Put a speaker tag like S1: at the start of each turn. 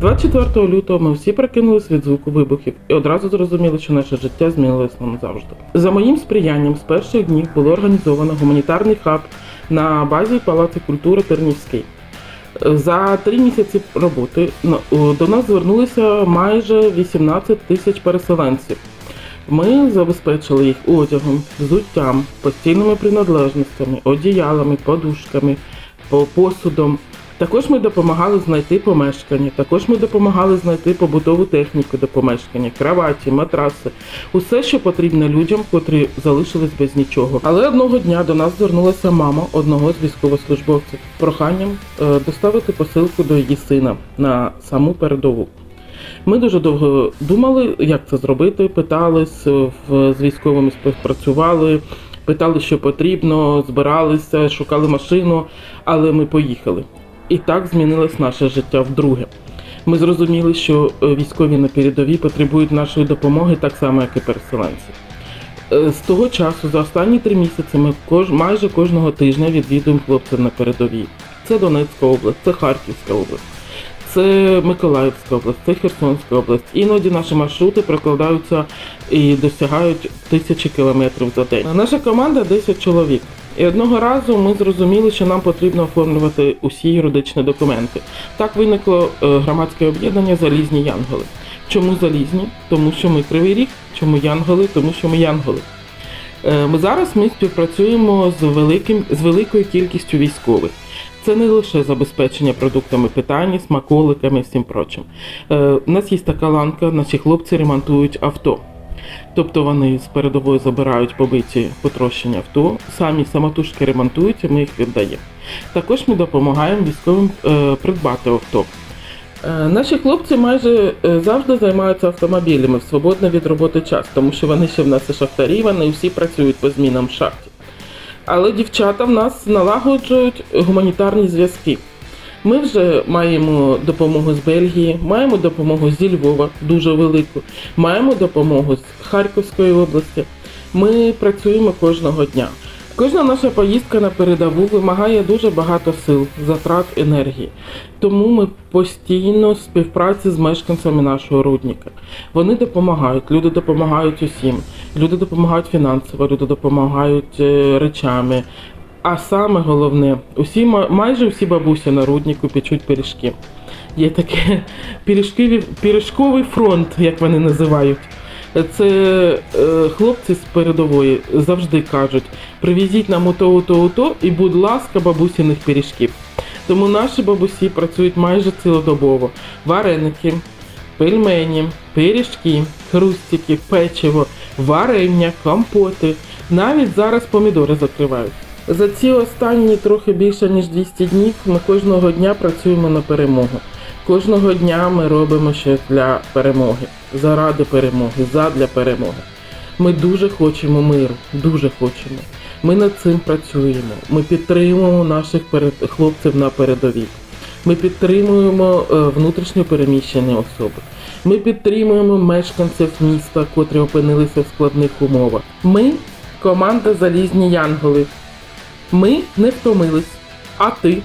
S1: 24 лютого ми всі прокинулись від звуку вибухів і одразу зрозуміли, що наше життя змінилось нам завжди. За моїм сприянням з перших днів було організовано гуманітарний хаб на базі Палацу культури Тернівський. За три місяці роботи до нас звернулися майже 18 тисяч переселенців. Ми забезпечили їх одягом, взуттям, постільними принадлежностями, одіялами, подушками, посудом. Також ми допомагали знайти помешкання, також ми допомагали знайти побутову техніку до помешкання, кроваті, матраси, усе, що потрібно людям, котрі залишились без нічого. Але одного дня до нас звернулася мама одного з військовослужбовців з проханням е, доставити посилку до її сина на саму передову. Ми дуже довго думали, як це зробити. Питались е, з військовими співпрацювали, питали, що потрібно, збиралися, шукали машину, але ми поїхали. І так змінилось наше життя вдруге. Ми зрозуміли, що е, військові на передовій потребують нашої допомоги так само, як і переселенці. Е, З того часу, за останні три місяці, ми кож, майже кожного тижня відвідуємо хлопців на передовій. Це Донецька область, це Харківська область, це Миколаївська область, це Херсонська область. Іноді наші маршрути прокладаються і досягають тисячі кілометрів за день. Наша команда 10 чоловік. І одного разу ми зрозуміли, що нам потрібно оформлювати усі юридичні документи. Так виникло е, громадське об'єднання Залізні Янголи. Чому залізні? Тому що ми кривий ріг. Чому янголи? Тому що ми янголи. Е, Ми зараз ми співпрацюємо з великим з великою кількістю військових. Це не лише забезпечення продуктами питання, смаколиками і всім прочим. Е, У нас є така ланка, наші хлопці ремонтують авто. Тобто вони з передової забирають побиті потрощені авто, самі самотужки ремонтують, і ми їх віддаємо. Також ми допомагаємо військовим е, придбати авто. Е, Наші хлопці майже е, завжди займаються автомобілями в свободний від роботи час, тому що вони ще в нас і шахтарі, вони всі працюють по змінам в шахті. Але дівчата в нас налагоджують гуманітарні зв'язки. Ми вже маємо допомогу з Бельгії, маємо допомогу зі Львова, дуже велику, маємо допомогу з Харківської області. Ми працюємо кожного дня. Кожна наша поїздка на передову вимагає дуже багато сил, затрат енергії. Тому ми постійно в співпраці з мешканцями нашого рудника. Вони допомагають, люди допомагають усім. Люди допомагають фінансово, люди допомагають е, речами. А саме головне, усі ма- майже всі бабусі на руднику печуть пиріжки. Є таке пиріжковий, фронт, як вони називають. Це е, хлопці з передової завжди кажуть: привезіть нам ото, ото, ото, і будь ласка, бабусіних пиріжків. Тому наші бабусі працюють майже цілодобово. Вареники, пельмені, пиріжки, хрустики, печиво, варення, компоти. Навіть зараз помідори закривають. За ці останні трохи більше ніж 200 днів ми кожного дня працюємо на перемогу. Кожного дня ми робимо щось для перемоги, заради перемоги, задля перемоги. Ми дуже хочемо миру, дуже хочемо. Ми над цим працюємо. Ми підтримуємо наших хлопців на передовій. Ми підтримуємо е, внутрішньо переміщені особи. Ми підтримуємо мешканців міста, котрі опинилися в складних умовах. Ми команда Залізні Янголи. Ми не втомились. А ти?